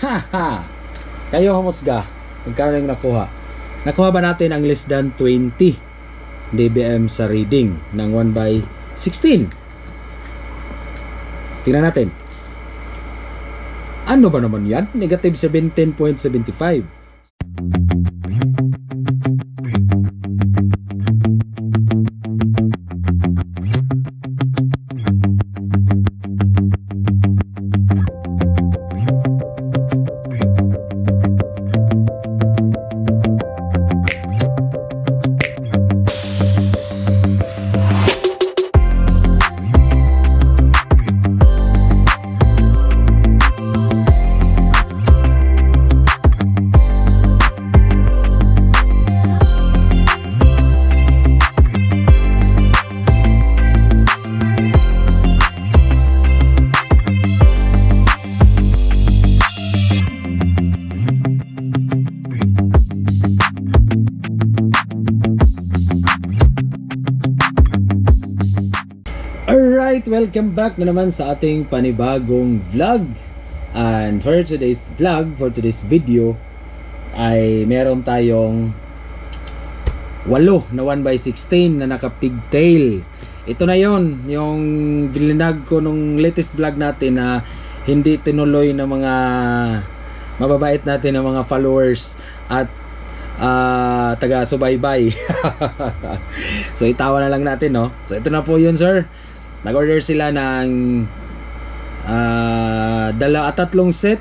Haha! Kayo humusga. Magkano yung nakuha? Nakuha ba natin ang less than 20 dBm sa reading ng 1 by 16? Tingnan natin. Ano ba naman yan? Negative 17.75. welcome back na naman sa ating panibagong vlog. And for today's vlog, for today's video, ay meron tayong walo na 1x16 na naka-pigtail. Ito na yon yung vilinag ko nung latest vlog natin na hindi tinuloy ng mga mababait natin ng mga followers at ah, taga subaybay. so itawa na lang natin, no? So ito na po yun, sir. Nag-order sila ng ah, dala at tatlong set.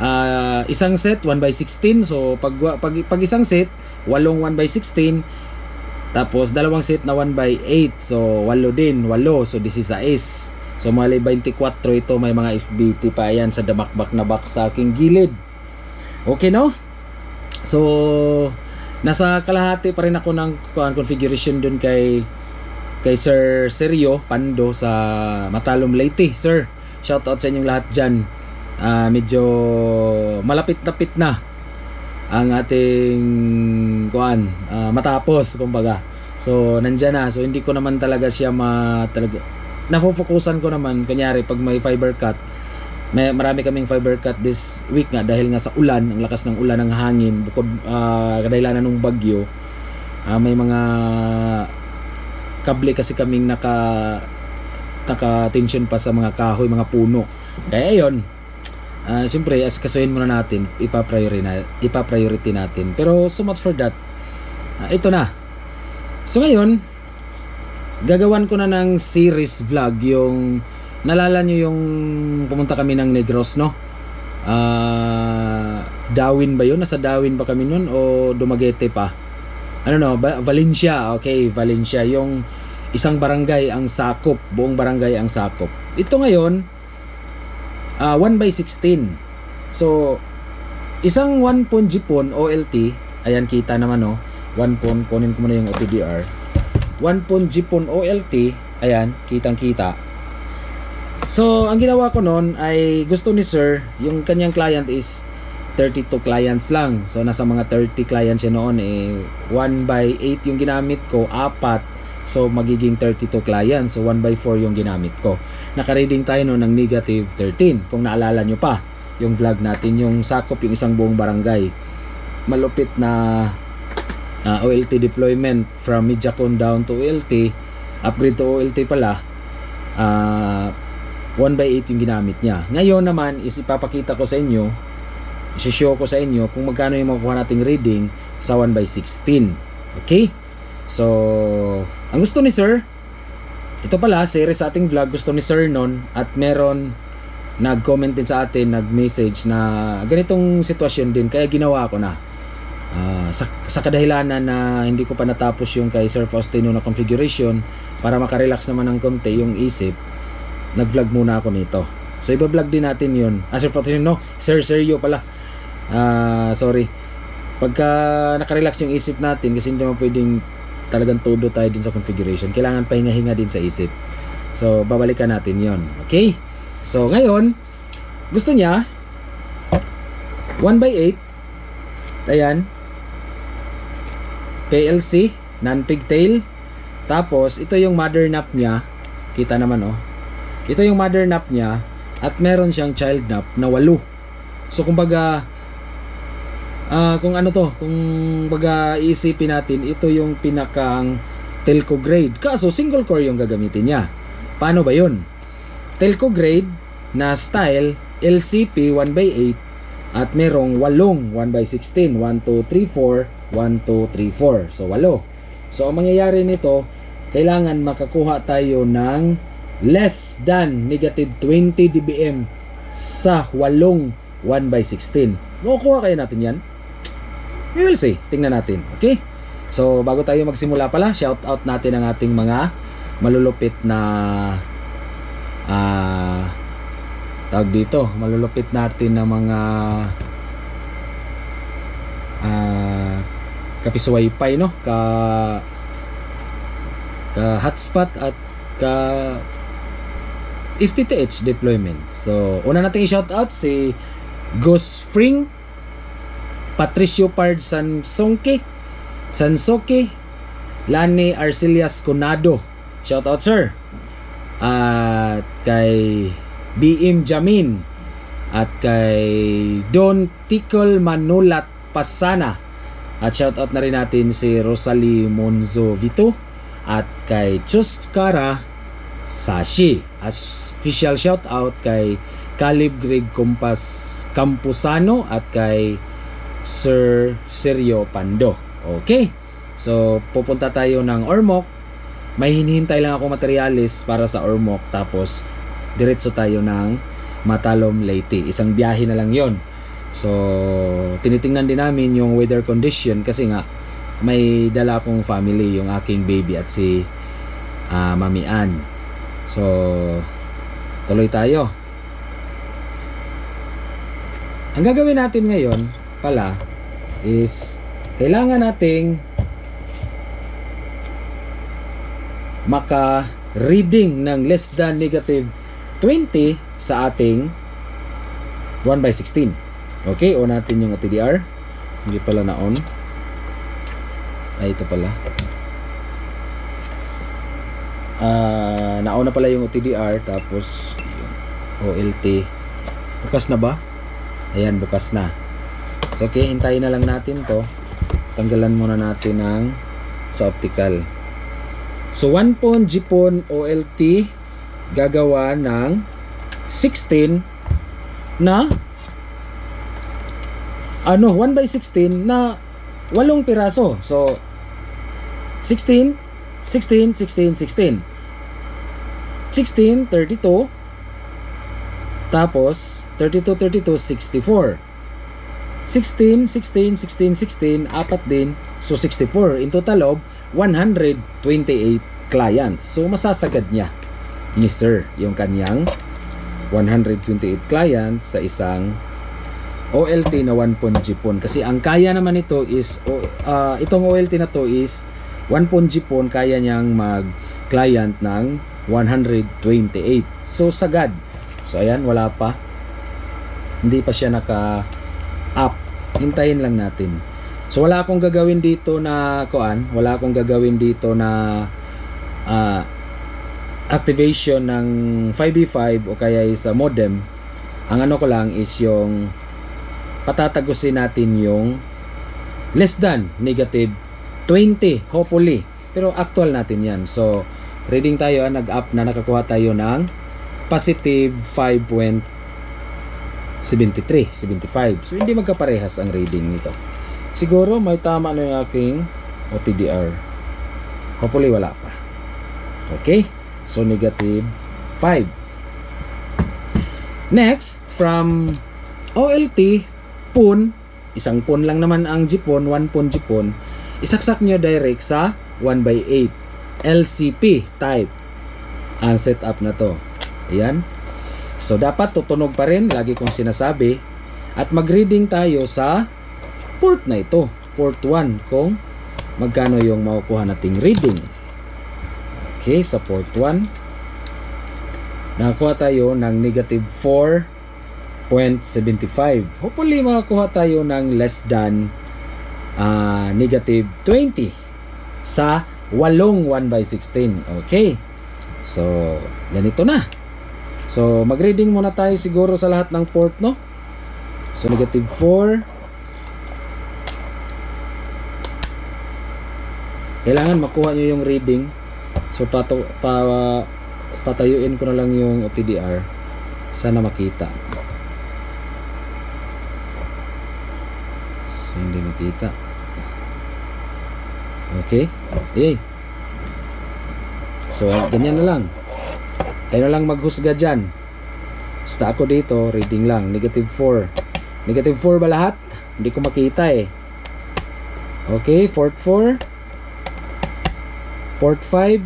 Ah, isang set 1 by 16. So pag pag, pag isang set, walong 1 by 16. Tapos dalawang set na 1 by 8. So walo din, walo. So 16. So mali 24 ito may mga FBT pa yan sa damakbak na box sa aking gilid. Okay no? So nasa kalahati pa rin ako ng configuration dun kay kay Sir Serio Pando sa Matalom Leyte. Sir, shout out sa inyong lahat dyan. Ah, medyo malapit-lapit na ang ating kuan ah, matapos kumbaga. So nandiyan na. So hindi ko naman talaga siya ma talaga nafofokusan ko naman kunyari pag may fiber cut may marami kaming fiber cut this week nga dahil nga sa ulan, ang lakas ng ulan ng hangin bukod uh, kadahilanan ng bagyo. ah, may mga kable kasi kaming naka naka tension pa sa mga kahoy, mga puno. Kaya yon. Uh, Siyempre, as kasuhin muna natin, ipa-priority, na, ipa-priority natin. Pero so much for that. Ah, ito na. So ngayon, gagawan ko na ng series vlog yung nalala nyo yung pumunta kami ng Negros no Ah, Darwin ba yun? Nasa Darwin ba kami nun o Dumaguete pa? Ano no, Valencia. Okay, Valencia. Yung isang barangay ang sakop, buong barangay ang sakop. Ito ngayon, ah 1 by 16. So, isang 1 pon jipon OLT, ayan kita naman no, 1 pon, kunin ko muna yung OTDR. 1 pon jipon OLT, ayan, kitang kita. So, ang ginawa ko noon ay gusto ni sir, yung kanyang client is 32 clients lang. So, nasa mga 30 clients siya noon eh 1 by 8 yung ginamit ko, apat. So, magiging 32 clients. So, 1 by 4 yung ginamit ko. Naka-reading tayo noon ng negative 13. Kung naalala nyo pa, yung vlog natin, yung sakop yung isang buong barangay. Malupit na ah, OLT deployment from Mediacon down to OLT, upgrade to OLT pala. Ah 1 by 8 yung ginamit niya. Ngayon naman is ipapakita ko sa inyo, isi-show ko sa inyo kung magkano yung makukuha nating reading sa 1 by 16. Okay? So, ang gusto ni Sir, ito pala, series sa ating vlog, gusto ni Sir nun at meron nag-comment din sa atin, nag-message na ganitong sitwasyon din, kaya ginawa ko na. Ah, sa, sa kadahilanan na hindi ko pa natapos yung kay Sir Faustino na configuration para makarelax naman ng konti yung isip nag-vlog muna ako nito. So iba-vlog din natin 'yun. Ah, Sir Faustino, no, Sir Sergio pala. Ah, sorry. Pagka nakarelax yung isip natin kasi hindi mo pwedeng talagang todo tayo din sa configuration. Kailangan pahinga-hinga din sa isip. So babalikan natin 'yon. Okay? So ngayon, gusto niya 1 by 8 Ayan. PLC, non-pigtail. Tapos, ito yung mother nap niya. Kita naman, oh. Ito yung mother nap niya. At meron siyang child nap na walo. So kumbaga ah kung ano to, kung baga iisipin natin, ito yung pinakang telco grade. Kaso single core yung gagamitin niya. Paano ba 'yun? Telco grade na style LCP 1x8 at merong walong 1x16 1, 2, 3, 4 1, 2, 3, 4 so walo so ang mangyayari nito kailangan makakuha tayo ng less than negative 20 dBm sa walong 1x16 makukuha kaya natin yan we will see. Tingnan natin. Okay? So bago tayo magsimula pala shout out natin ang ating mga malulupit na ah tawag dito, malulupit natin ng mga ah kapis wifi no? Ka ka hotspot at ka FTTH deployment. So, una nating i-shout out si Gus Fring, Patricio Pard Sansonke, Sansoke, Lani Arcelias Conado. Shout out sir. At kay BM Jamin. At kay Don Tikol Manulat Pasana. At shoutout na rin natin si Rosalie Monzo Vito. At kay Chuskara Sashi. At special shoutout kay Caleb Greg Compas Campusano. At kay Sir Sergio Pando okay so pupunta tayo ng Ormoc may hinihintay lang ako materialis para sa Ormoc tapos diretso tayo ng Matalom Leyte. Isang biyahe na lang yon. So, tinitingnan din namin yung weather condition kasi nga may dala akong family, yung aking baby at si ah, Mami Ann. So, tuloy tayo. Ang gagawin natin ngayon pala is kailangan nating maka reading ng less than negative 20 sa ating 1 by 16. Okay, on natin yung OTDR. Hindi pala na on. Ay, ito pala. Ah, na-on na pala yung OTDR tapos yung OLT. Bukas na ba? Ayan, bukas na. So, okay, hintayin na lang natin to. Tanggalan muna natin ng sa optical. So, 1 pon Jipon OLT gagawa ng 16 na ano 1 by 16 na walong piraso so 16 16 16 16 16 32 tapos 32 32 64 16 16 16 16 apat din so 64 in total of 128 clients. So masasagad niya. Ni Sir. Yung kanyang 128 clients sa isang OLT na 1 pon kasi ang kaya naman ito is ah, itong OLT na to is 1 pon kaya niyang mag client ng 128 so sagad. So ayan wala pa. Hindi pa siya naka up hintayin lang natin. So wala akong gagawin dito na kuan wala akong gagawin dito na ah, activation ng 5v5 o kaya sa modem. Ang ano ko lang is yung patatagusin natin yung less than negative 20 hopefully. Pero actual natin yan. So reading tayo ah, nag-up na nakakuha tayo ng positive 5.73 75 so hindi magkaparehas ang reading nito. Siguro may tama na yung aking OTDR hopefully wala pa. Okay? So, negative 5. Next, from OLT, pun, isang pun lang naman ang jipon, 1 pun jipon, isaksak nyo direct sa 1 by 8 LCP type. Ang setup na to. Ayan. So, dapat tutunog pa rin, lagi kong sinasabi. At mag-reading tayo sa port na ito. Port 1 kung magkano yung makukuha nating reading. Okay, sa port 1. Nakakuha tayo ng negative 4.75. Hopefully, makakuha tayo ng less than ah, negative 20 sa walong 1 by 16. Okay. So, ganito na. So, mag-reading muna tayo siguro sa lahat ng port, no? So negative 4. Kailangan makuha nyo yung reading. So pato, pa, patayuin ko na lang yung OTDR. Sana makita. So hindi makita. Okay? Eh. So ganyan na lang. Kayo na lang maghusga dyan. Basta ako dito, reading lang. Negative 4. Negative 4 ba lahat? Hindi ko makita eh. Okay, port 4. Port 5.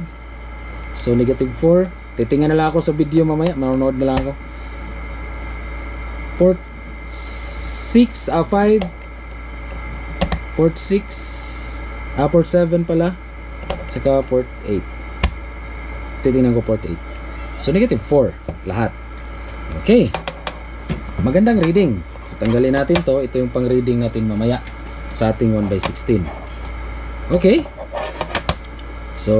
So, negative 4. Titingnan na lang ako sa video mamaya. Manonood na lang ako. Port 6, ah 5. Port 6. Ah, port 7 pala. Tsaka port 8. Titingnan ko port 8. So, negative 4. Lahat. Okay. Magandang reading. So, tanggalin natin to. Ito yung pang reading natin mamaya sa ating 1 by 16. Okay. So,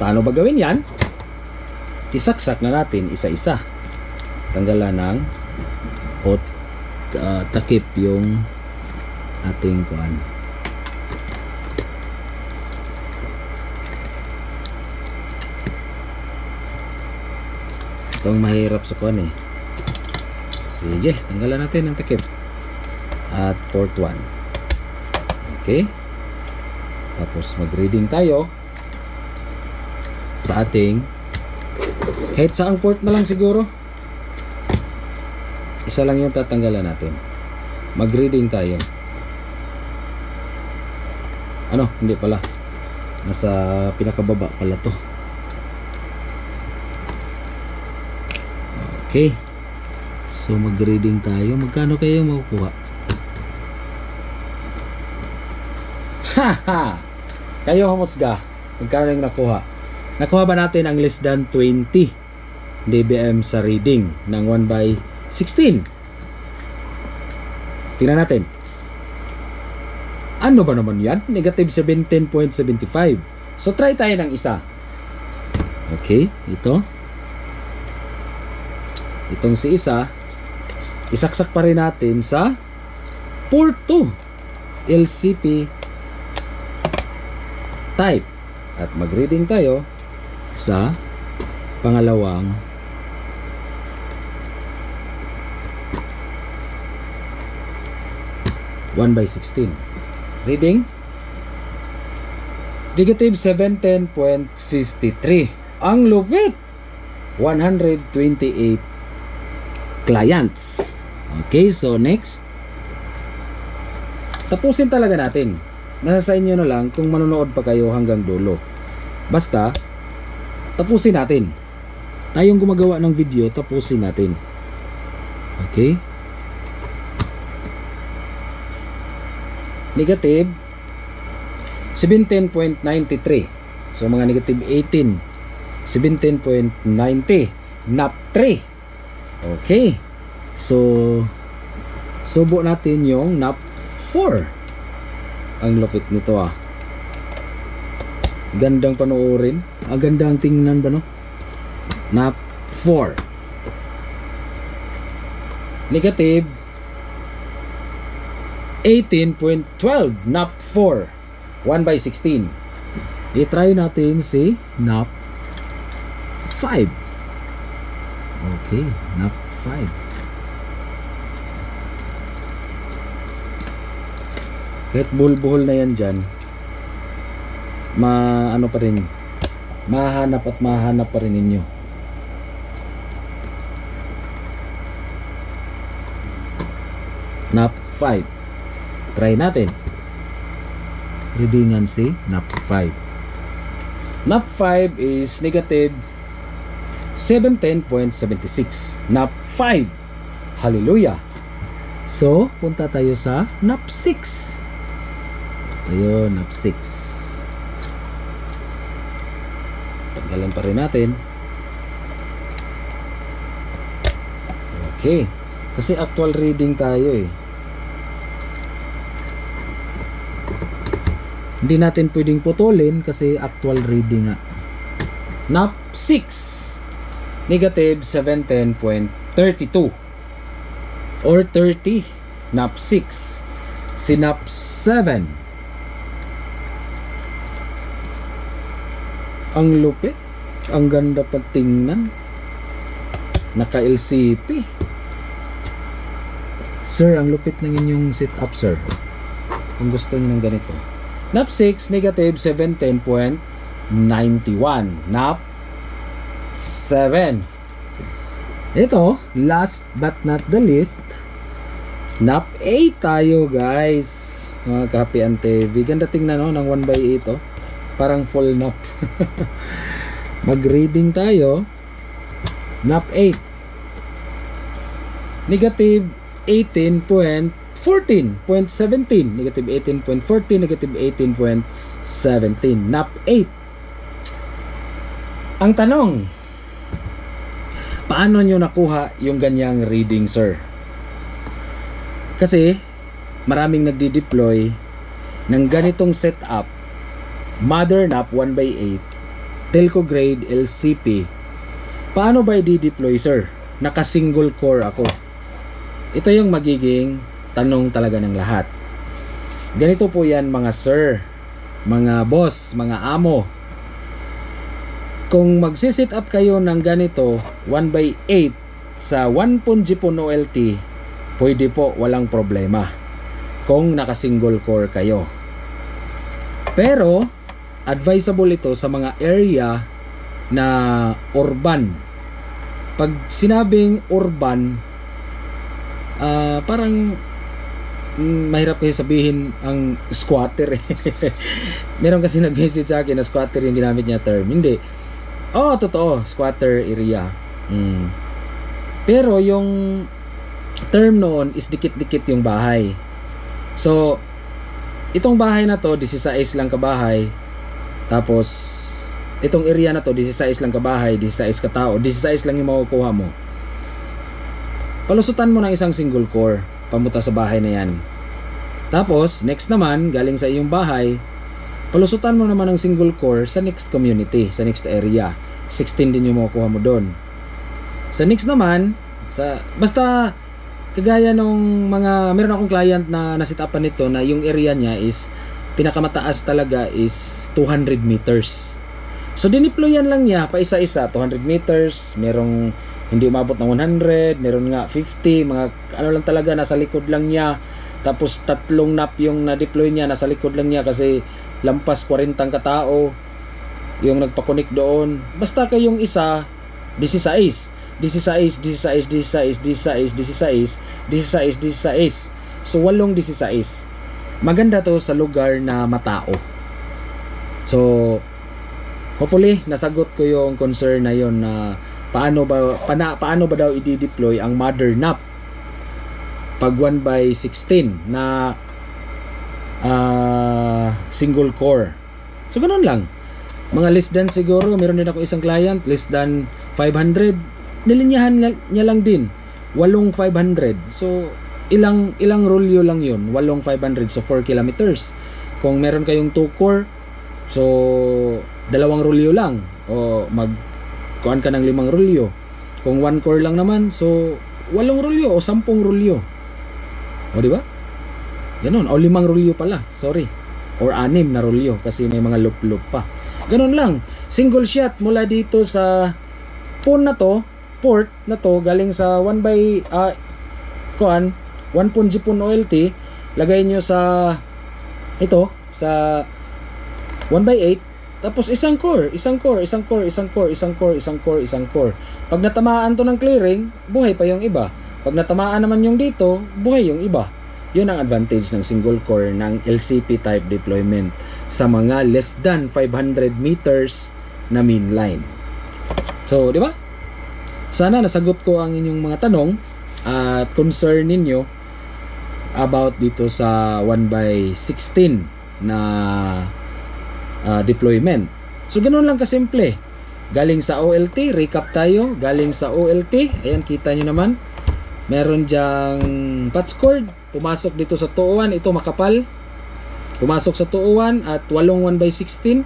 paano ba gawin yan? Isaksak na natin isa-isa. Tanggalan ng o uh, takip yung ating kuan. Itong mahirap sa kuan eh. Sige, tanggalan natin ang takip. At port 1. Okay. Tapos mag-reading tayo sa ating kahit saang port na lang siguro. Isa lang yung tatanggalan natin. Mag-reading tayo. Ano? Hindi pala. Nasa pinakababa pala to. Okay. So mag-reading tayo. Magkano kayo makukuha? Haha! kayo humusga. Magkano yung nakuha? Nakuha ba natin ang less than 20 dBm sa reading ng 1 by 16? Tingnan natin. Ano ba naman yan? Negative 17.75. So try tayo ng isa. Okay, ito. Itong si isa, isaksak pa rin natin sa port 2 LCP type. At mag-reading tayo sa pangalawang one by 16 reading. Negative 710.53 ang lupit. 128 clients. Okay so next. Tapusin talaga natin. Nasa sa inyo na lang kung manonood pa kayo hanggang dulo. Basta tapusin natin. Tayong gumagawa ng video tapusin natin. Okay? Negative 17.93 so mga negative 18 17.90 nap 3 okay. So subo natin yung nap 4 ang lupit nito ah. Gandang panoorin. Ang gandang tingnan ba no? Nap 4 negative 18.12 nap 4 1 by 16 i-try natin si nap 5 okay nap 5 kahit buhol-buhol na yan dyan ma ano pa rin mahanap at mahanap pa rin ninyo. Nap 5 try natin. Readingan si nap 5 nap 5 is negative 710.76 nap 5 hallelujah. So punta tayo sa nap 6 tayo nap 6 tanggalan pa rin natin. Okay. Kasi actual reading tayo eh. Hindi natin pwedeng putulin kasi actual reading nga. Nap 6 negative 710.32 or 30 nap 6 si nap 7 ang lupit. Ang ganda pa tingnan. Naka LCP sir ang lupit ng inyong sit up sir. Kung gusto niyo ng ganito. Nap 6 negative 710.91 nap 7 ito last but not the least nap 8 tayo guys. Mga kapi ante ganda tingnan no ng 1 by 8 oh. parang full nap mag reading tayo. Nap 8 negative 18.14.17 negative 18.14 negative 18.17 nap 8 ang tanong paano nyo nakuha yung ganyang reading sir? Kasi maraming nagdi-deploy ng ganitong setup mother nap 1 by 8 telco grade LCP paano ba i-deploy sir? Naka single core ako. Ito yung magiging tanong talaga ng lahat. Ganito po yan mga sir mga boss mga amo kung magsisit up kayo ng ganito 1 by 8 sa 1 Jipon OLT pwede po walang problema. Kung naka single core kayo. Pero advisable ito sa mga area na urban. Pag sinabing urban ah, parang mm, mahirap kasi sabihin ang squatter eh. meron kasi nag-message sa akin na squatter yung ginamit niya term. Hindi oh totoo. Squatter area. Mm. pero yung term noon is dikit-dikit yung bahay. So itong bahay na to 16 lang kabahay. Tapos itong area na to 16 lang kabahay 16 katao 16 lang yung makukuha mo. Palusutan mo ng isang single core pamuta sa bahay na yan. Tapos next naman galing sa iyong bahay palusutan mo naman ng single core sa next community sa next area 16 din yung makukuha mo doon. Sa next naman sa basta kagaya nung mga meron akong client na nasitapan nito na yung area niya is pinakamataas talaga is 200 meters. So dineployan lang niya pa isa-isa 200 meters merong hindi umabot ng 100 meron nga 50 mga ano lang talaga nasa likod lang niya. Tapos tatlong nap yung na-deploy niya nasa likod lang niya kasi lampas 40 katao yung nagpakunik doon. Basta kayong isa 16 16 16 16 16 16 16 16 so walong 16 maganda to sa lugar na matao. So hopefully nasagot ko yung concern na yon na paano ba pana, paano ba daw i-deploy ang mother nap pag 1 by 16 na ah, single core. So ganun lang mga less than siguro meron din ako isang client less than 500 nilinyahan niya lang din walong 500 so ilang ilang rolyo lang yun walong 500 so 4 kilometers. Kung meron kayong 2 core so dalawang rolyo lang o mag kuan ka ng limang rolyo. Kung 1 core lang naman so walong rolyo o 10 rolyo. O di ba? Ganun o limang rolyo pala sorry. Or anim na rolyo kasi may mga loop-loop pa ganun lang. Single shot mula dito sa phone na to port na to galing sa 1 by uh, kuan 1 pun Jipon OLT. Lagay nyo sa ito sa 1 by 8 tapos isang core isang core isang core isang core isang core isang core isang core. Pag natamaan to ng clearing buhay pa yung iba. Pag natamaan naman yung dito buhay yung iba. Yun ang advantage ng single core ng LCP type deployment sa mga less than 500 meters na main line so di ba sana nasagot ko ang inyong mga tanong at concern ninyo about dito sa 1 by 16 na ah, deployment. So ganoon lang kasimple. Galing sa OLT, recap tayo. Galing sa OLT, ayan kita nyo naman. Meron diyang patch cord. Pumasok dito sa 201, ito makapal. Pumasok sa 201 at walong 1 by 16.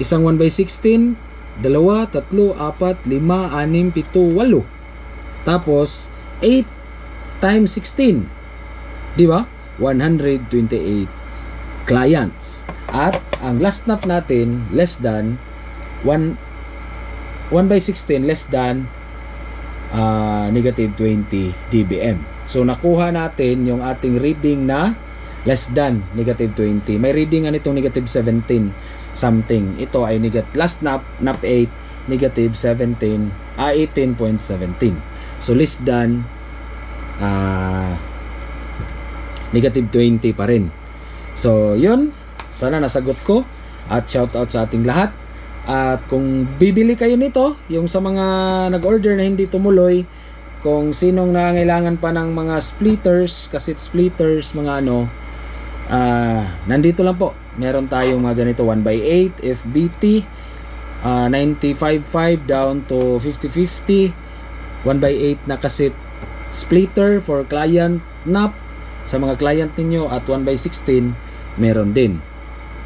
Isang 1 by 16, dalawa, tatlo, apat, lima, anim, pito, walo. Tapos, 8 times 16. Di ba? 128 clients. At ang last snap natin, less than 1 1 by 16 less than ah, negative 20 dBm. So nakuha natin yung ating reading na less than negative 20. May reading nga nitong negative 17 something. Ito ay negat last nap nap 8 negative 17 ah 18.17. So less than ah negative 20 pa rin. So, yun. Sana nasagot ko. At shout out sa ating lahat. At kung bibili kayo nito, yung sa mga nag-order na hindi tumuloy, kung sinong nangailangan pa ng mga splitters, cassette splitters, mga ano, ah nandito lang po. Meron tayong mga ganito 1x8, FBT, ah 95.5 down to 50.50, 1x8 na cassette splitter for client NAP sa mga client ninyo at 1x16 meron din.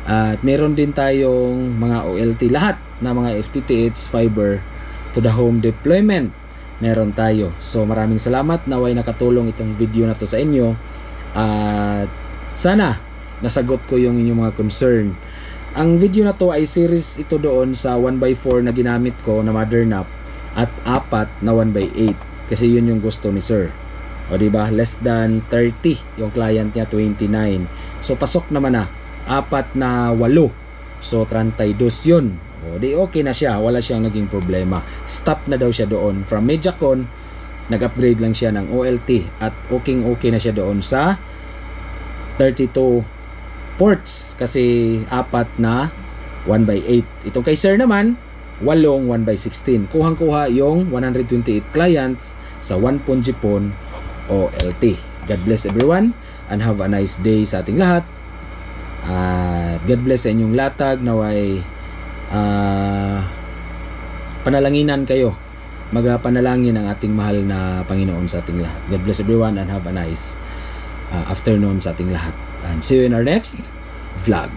At meron din tayong mga OLT lahat na mga FTTH fiber to the home deployment. Meron tayo. So maraming salamat naway nakatulong itong video na to sa inyo. At sana nasagot ko yung inyong mga concern. Ang video na to ay series ito doon sa 1x4 na ginamit ko na mother nap at apat na 1x8 kasi yun yung gusto ni sir. O di ba? Less than 30 yung client niya 29. So pasok naman na apat na 8. So 32 yun. O di okay na siya, wala siyang naging problema. Stop na daw siya doon from Mediacon. Nag-upgrade lang siya ng OLT at okay okay na siya doon sa 32 ports kasi apat na 1x8. Itong kay sir naman, walong 1x16. Kuhang-kuha yung 128 clients sa 1 Ponjipon OLT. God bless everyone and have a nice day sa ating lahat. At God bless sa inyong latag naway ah, panalanginan kayo. Magapanalangin ang ating mahal na Panginoon sa ating lahat. God bless everyone and have a nice ah, afternoon sa ating lahat. And see you in our next vlog.